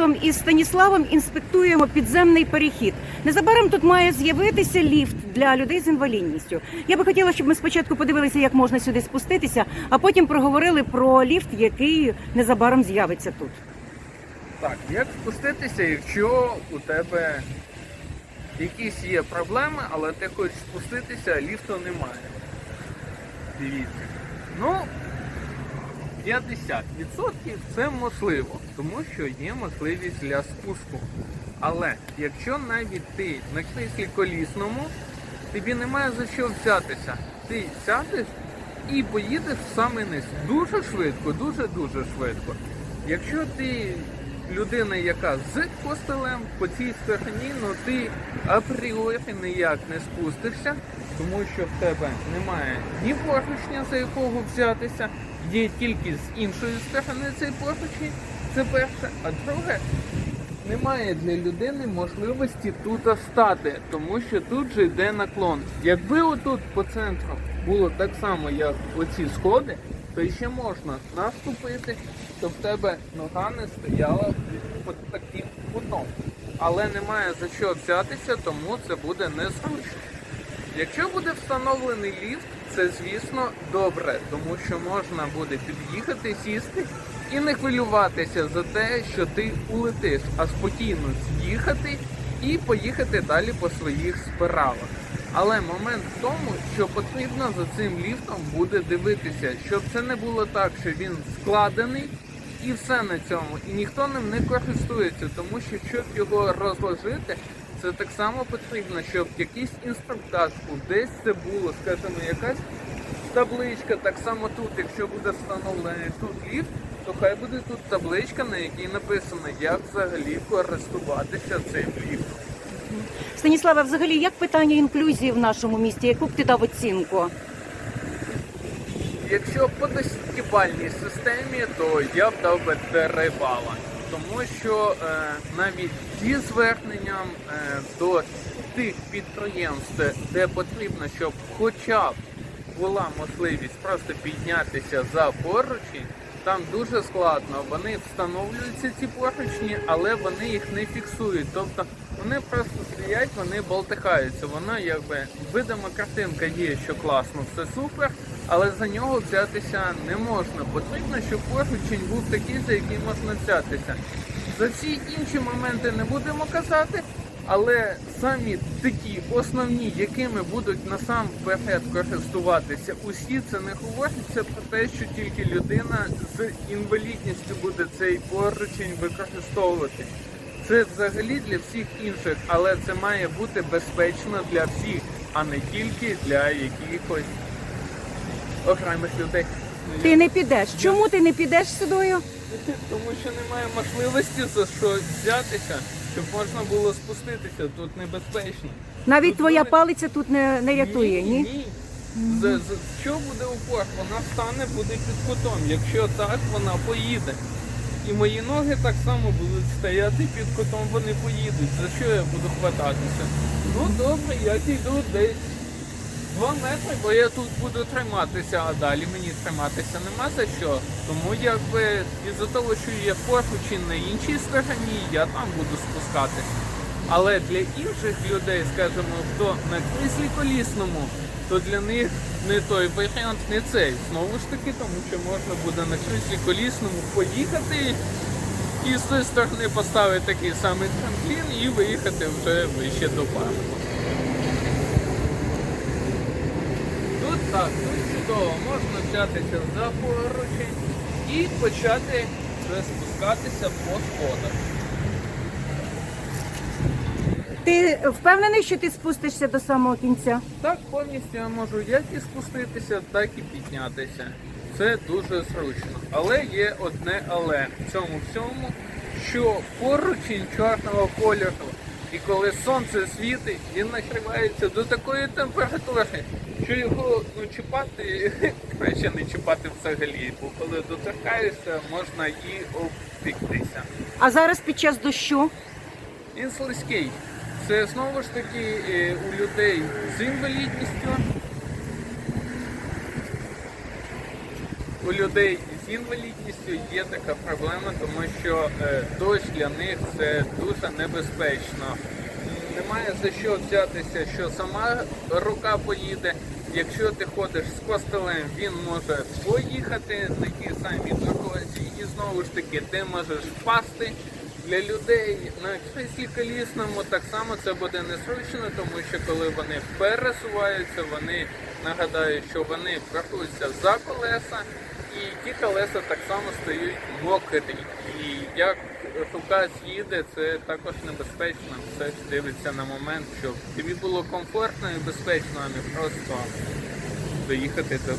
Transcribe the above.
разом із Станіславом інспектуємо підземний перехід. Незабаром тут має з'явитися ліфт для людей з інвалідністю. Я би хотіла, щоб ми спочатку подивилися, як можна сюди спуститися, а потім проговорили про ліфт, який незабаром з'явиться тут. Так, як спуститися, якщо у тебе якісь є проблеми, але ти хочеш спуститися, а ліфту немає. Дивіться. Ну, 50% це можливо, тому що є можливість для спуску. Але якщо навіть ти на кріслі колісному, тобі немає за що взятися. Ти сядеш і поїдеш в самий низ. Дуже швидко, дуже-дуже швидко. Якщо ти людина, яка з костелем по цій стороні, ну ти апріорі ніяк не спустишся, тому що в тебе немає ні поручня, за якого взятися, є тільки з іншої сторони цей поручень. Це перше. А друге, немає для людини можливості тут стати, тому що тут же йде наклон. Якби отут по центру було так само, як оці сходи, то ще можна наступити, то в тебе нога не стояла під таким кутом. Але немає за що взятися, тому це буде незручно. Якщо буде встановлений ліфт, це звісно добре, тому що можна буде під'їхати, сісти і не хвилюватися за те, що ти улетиш, а спокійно з'їхати і поїхати далі по своїх справах. Але момент в тому, що потрібно за цим ліфтом буде дивитися, щоб це не було так, що він складений і все на цьому. І ніхто ним не користується, тому що щоб його розложити, це так само потрібно, щоб якийсь інструктаж десь це було, скажімо, якась табличка. Так само тут, якщо буде встановлений тут ліфт, то хай буде тут табличка, на якій написано, як взагалі користуватися цим ліфтом. Станіслава, взагалі, як питання інклюзії в нашому місті? Яку б ти дав оцінку? Якщо по десятибальній системі, то я б дав би 3 бала. Тому що е, навіть зі зверненням е, до тих підприємств, де потрібно, щоб хоча б була можливість просто піднятися за поручень, там дуже складно. Вони встановлюються ці поручні, але вони їх не фіксують. Тобто вони просто стоять, вони болтихаються. Воно якби видима картинка є, що класно, все супер, але за нього взятися не можна. Потрібно, щоб поручень був такий, за який можна взятися. За всі інші моменти не будемо казати, але самі такі основні, якими будуть насамперед користуватися усі, це не говориться про те, що тільки людина з інвалідністю буде цей поручень використовувати. Це взагалі для всіх інших, але це має бути безпечно для всіх, а не тільки для якихось окремих людей. Ти не підеш. Чому ти не підеш сюдою? Тому що немає можливості за що взятися, щоб можна було спуститися. Тут небезпечно. Навіть Тут твоя палиця тут не, не рятує, ні? Ні. За, за що буде упор? Вона стане, буде під кутом. Якщо так, вона поїде. І мої ноги так само будуть стояти під кутом, вони поїдуть. За що я буду хвататися? Ну добре, я дійду десь 2 метри, бо я тут буду триматися, а далі мені триматися нема за що. Тому якби із-за того, що є поручень на іншій стороні, я там буду спускатися. Але для інших людей, скажімо, хто на кріслі колісному, то для них не той варіант, не цей. Знову ж таки, тому що можна буде на кріслі колісному поїхати і з тої сторони поставити такий самий трамплін і виїхати вже вище до парку. Тут так, чудово, можна взятися за поручень і почати вже спускатися по сходах. Ти впевнений, що ти спустишся до самого кінця? Так, повністю я можу як і спуститися, так і піднятися. Це дуже зручно. Але є одне але в цьому всьому, що поручень чорного кольору, і коли сонце світить, він нагрівається до такої температури, що його ну, чіпати краще не чіпати взагалі, бо коли доторкаєшся, можна і обпіктися. А зараз під час дощу Він слизький. Це знову ж таки е, у людей з інвалідністю. У людей інвалідністю є така проблема, тому що е, дощ для них це дуже небезпечно. Немає за що взятися, що сама рука поїде. Якщо ти ходиш з костелем, він може поїхати на тій самій дорозі, і знову ж таки ти можеш впасти. Для людей на кріслі колісному так само це буде незручно, тому що коли вони пересуваються, вони нагадаю, що вони рахуються за колеса, і ті колеса так само стають мокрі. І як рука з'їде, це також небезпечно. Все дивиться на момент, щоб тобі було комфортно і безпечно, а не просто доїхати до.